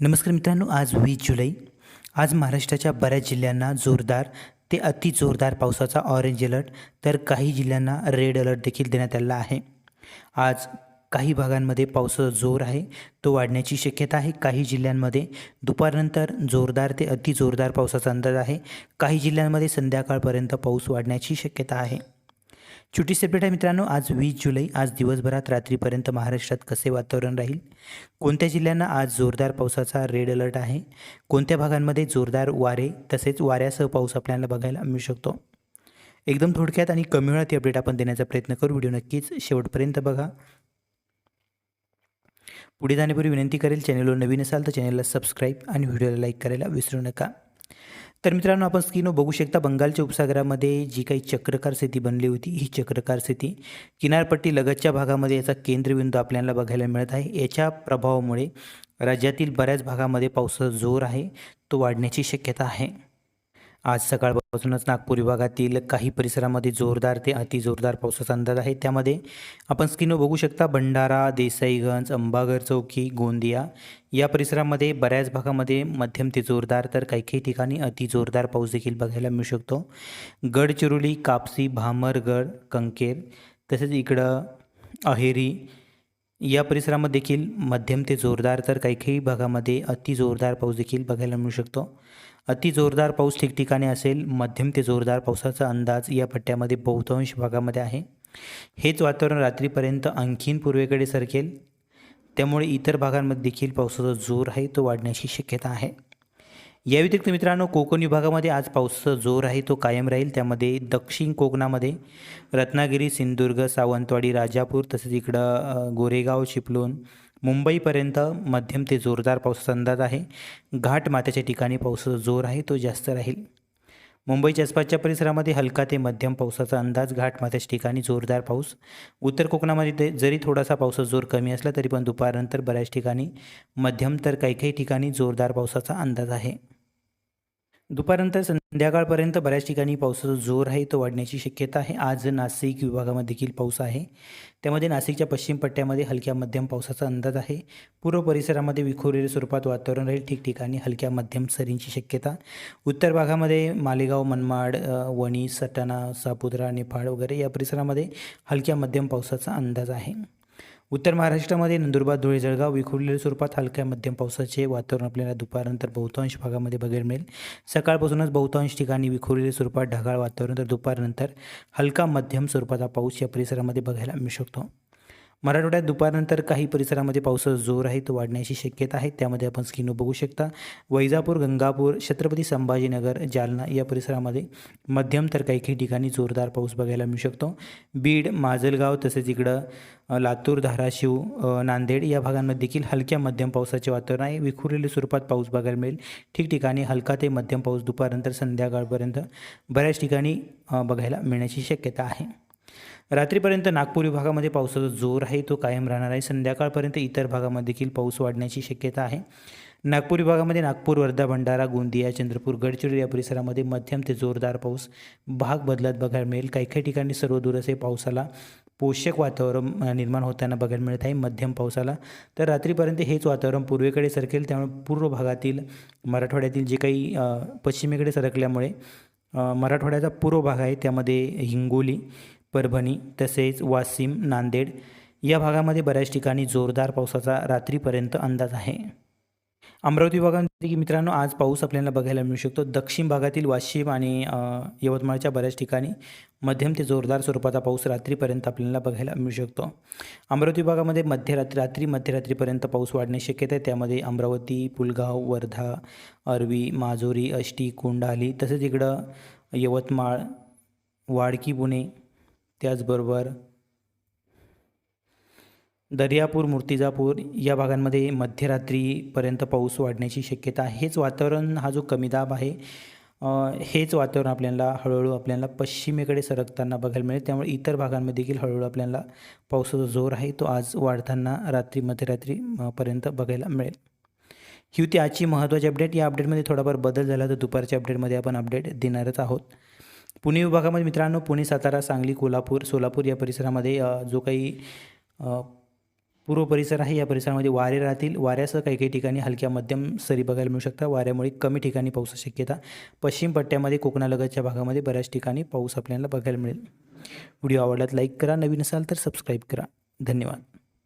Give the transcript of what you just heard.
नमस्कार मित्रांनो आज वीस जुलै. आज महाराष्ट्राच्या बऱ्याच जिल्ह्यांना जोरदार ते अति जोरदार पावसाचा ऑरेंज अलर्ट तर काही जिल्ह्यांना रेड अलर्ट देखील देण्यात आलेला आहे. आज काही भागांमध्ये पावसाचा जोर आहे तो वाढण्याची शक्यता आहे. काही जिल्ह्यांमध्ये दुपारनंतर जोरदार ते अति जोरदार पावसाचा अंदाज आहे. काही जिल्ह्यांमध्ये संध्याकाळपर्यंत पाऊस वाढण्याची शक्यता आहे. छोटी सेपरेट आहे मित्रांनो. आज वीस जुलै आज दिवसभरात रात्रीपर्यंत महाराष्ट्रात कसे वातावरण राहील? कोणत्या जिल्ह्यांना आज जोरदार पावसाचा रेड अलर्ट आहे? कोणत्या भागांमध्ये जोरदार वारे तसेच वाऱ्यासह पाऊस आपल्याला बघायला मिळू शकतो? एकदम थोडक्यात आणि कमी वेळात ही अपडेट आपण देण्याचा प्रयत्न करू. व्हिडिओ नक्कीच शेवटपर्यंत बघा. पुढे जाण्यापूर्वी विनंती करेल चॅनलवर नवीन असाल तर चॅनलला सबस्क्राईब आणि व्हिडिओला लाईक करायला विसरू नका. तर मित्रांनो आपण स्क्रीनवर बघू शकता बंगालच्या उपसागरामध्ये जी काही चक्रकार स्थिती बनली होती ही चक्रकार स्थिती. किनारपट्टी लगतच्या भागामध्ये याचा केंद्रबिंदू आपल्याला बघायला मिळत आहे. याच्या प्रभावामुळे राज्यातील बऱ्याच भागामध्ये पावसाचा जोर आहे. तो वाढण्याची शक्यता आहे. आज सकाळपासूनच नागपूर विभागातील काही परिसरामध्ये जोरदार ते अति जोरदार पावसाचा अंदाज आहे. त्यामध्ये आपण स्क्रीनवर बघू शकता भंडारा देसाईगंज अंबागर चौकी गोंदिया या परिसरामध्ये बऱ्याच भागामध्ये मध्यम ते जोरदार तर काही काही ठिकाणी अति जोरदार पाऊस देखील बघायला मिळू शकतो. गडचिरोली कापसी भामरगड कंकेर तसेच इकडं अहेरी या परिसरामध्ये देखील मध्यम ते जोरदार तर काही काही भागामध्ये अति जोरदार पाऊस देखील बघायला मिळू शकतो. अति जोरदार पाऊस ठिकठिकाणी असेल मध्यम ते जोरदार पावसाचा अंदाज या पट्ट्यामध्ये बहुतांश भागामध्ये आहे. हेच वातावरण रात्रीपर्यंत आणखीन पूर्वेकडे सरकेल. त्यामुळे इतर भागांमध्ये देखील पावसाचा जोर आहे तो वाढण्याची शक्यता आहे. या व्यतिरिक्त मित्रांनो कोकण विभागामध्ये आज पाऊसचा जोर आहे तो कायम राहील. त्यामध्ये दक्षिण कोकणामध्ये रत्नागिरी सिंधुदुर्ग सावंतवाडी राजापूर तसेच इकडं गोरेगाव चिपळूण मुंबईपर्यंत मध्यम ते जोरदार पावसाचा अंदाज आहे. घाट माथ्याच्या ठिकाणी पावसाचा जोर आहे तो जास्त राहील. मुंबईच्या आसपासच्या परिसरामध्ये हलका ते मध्यम पावसाचा अंदाज घाट माथ्याच्या ठिकाणी जोरदार पाऊस. उत्तर कोकणामध्ये ते जरी थोडासा पावसाचा जोर कमी असला तरी पण दुपारनंतर बऱ्याच ठिकाणी मध्यम तर काही काही ठिकाणी जोरदार पावसाचा अंदाज आहे. दुपारनंतर संध्याकाळपर्यंत बऱ्याच ठिकाणी पावसाचा जोर आहे तो वाढण्याची शक्यता आहे. आज नाशिक विभागामध्ये देखील पाऊस आहे. त्यामध्ये नाशिकच्या पश्चिम पट्ट्यामध्ये हलक्या मध्यम पावसाचा अंदाज आहे. पूर्व परिसरामध्ये विखुरलेल्या स्वरूपात वातावरण राहील. ठिकठिकाणी हलक्या मध्यम सरींची शक्यता. उत्तर भागामध्ये मालेगाव मनमाड वणी सटाणा सापुद्रा नेपाळ वगैरे या परिसरामध्ये हलक्या मध्यम पावसाचा अंदाज आहे. उत्तर महाराष्ट्रामध्ये नंदुरबार धुळे जळगाव विखुरलेल्या स्वरूपात हलक्या मध्यम पावसाचे वातावरण आपल्याला दुपारनंतर बहुतांश भागामध्ये बघायला मिळेल. सकाळपासूनच बहुतांश ठिकाणी विखुरलेल्या स्वरूपात ढगाळ वातावरण तर दुपारनंतर हलका मध्यम स्वरूपाचा पाऊस या परिसरामध्ये बघायला मिळू शकतो. मराठवाड्यात दुपारनंतर काही परिसरामध्ये पावसाचा जोर आहे तो वाढण्याची शक्यता आहे. त्यामध्ये आपण स्किनो बघू शकता वैजापूर गंगापूर छत्रपती संभाजीनगर जालना या परिसरामध्ये मध्यम तर काही काही ठिकाणी जोरदार पाऊस बघायला मिळू शकतो. बीड माजलगाव तसेच इकडं लातूर धाराशिव नांदेड या भागांमध्ये देखील हलक्या मध्यम पावसाचे वातावरण आहे. विखुरलेल्या स्वरूपात पाऊस बघायला मिळेल. ठिकठिकाणी हलका ते मध्यम पाऊस दुपारनंतर संध्याकाळपर्यंत बऱ्याच ठिकाणी बघायला मिळण्याची शक्यता आहे. रात्रीपर्यंत नागपूर विभागामध्ये पावसाचा जोर आहे तो कायम राहणार आहे. संध्याकाळपर्यंत इतर भागामध्ये देखील पाऊस वाढण्याची शक्यता आहे. नागपूर विभागामध्ये नागपूर वर्धा भंडारा गोंदिया चंद्रपूर गडचिरोली या परिसरामध्ये मध्यम ते जोरदार पाऊस. भाग बदलत बघायला मिळेल. काही काही ठिकाणी सर्वदूर असे पावसाला पोषक वातावरण निर्माण होताना बघायला मिळत आहे. मध्यम पावसाला. तर रात्रीपर्यंत हेच वातावरण पूर्वेकडे सरकेल. त्यामुळे पूर्व भागातील मराठवाड्यातील जे काही पश्चिमेकडे सरकल्यामुळे मराठवाड्याचा पूर्व भाग आहे. त्यामध्ये हिंगोली परभणी तसेच वाशिम नांदेड या भागामध्ये बऱ्याच ठिकाणी जोरदार पावसाचा रात्रीपर्यंत अंदाज आहे. अमरावती भागामध्ये मित्रांनो आज पाऊस आपल्याला बघायला मिळू शकतो. दक्षिण भागातील वाशिम आणि यवतमाळच्या बऱ्याच ठिकाणी मध्यम ते जोरदार स्वरूपाचा पाऊस रात्रीपर्यंत आपल्याला बघायला मिळू शकतो. अमरावती भागामध्ये मध्यरात्री रात्री मध्यरात्रीपर्यंत पाऊस वाढण्याची शक्यता आहे. त्यामध्ये अमरावती पुलगाव वर्धा अरवी माजोरी अष्टी कोंडाली तसेच इकडं यवतमाळ वाडकी पुणे त्याचबरोबर दर्यापूर मूर्तिजापूर या भागांमध्ये मध्यरात्रीपर्यंत पाऊस वाढण्याची शक्यता आहे. हेच वातावरण हा जो कमी दाब आहे हेच वातावरण आपल्याला हळूहळू आपल्याला पश्चिमेकडे सरकताना बघायला मिळेल. त्यामुळे इतर भागांमध्ये देखील हळूहळू आपल्याला पावसाचा जोर आहे तो आज वाढताना रात्री मध्यरात्रीपर्यंत बघायला मिळेल. ही होती आजची महत्त्वाची अपडेट. या अपडेटमध्ये थोडाफार बदल झाला तर दुपारच्या अपडेटमध्ये आपण अपडेट देणारच आहोत. पुणे विभागामध्ये मित्रांनो पुणे सातारा सांगली कोल्हापूर सोलापूर या परिसरामध्ये जो काही पूर्व परिसर आहे या परिसरामध्ये वारे राहतील. वाऱ्यासह काही काही ठिकाणी हलक्या मध्यम सरी बघायला मिळू शकतात. वाऱ्यामुळे कमी ठिकाणी पावसाची शक्यता. पश्चिम पट्ट्यामध्ये कोकणालगतच्या भागामध्ये बऱ्याच ठिकाणी पाऊस आपल्याला बघायला मिळेल. व्हिडिओ आवडल्यात लाईक करा. नवीन असाल तर सबस्क्राईब करा. धन्यवाद.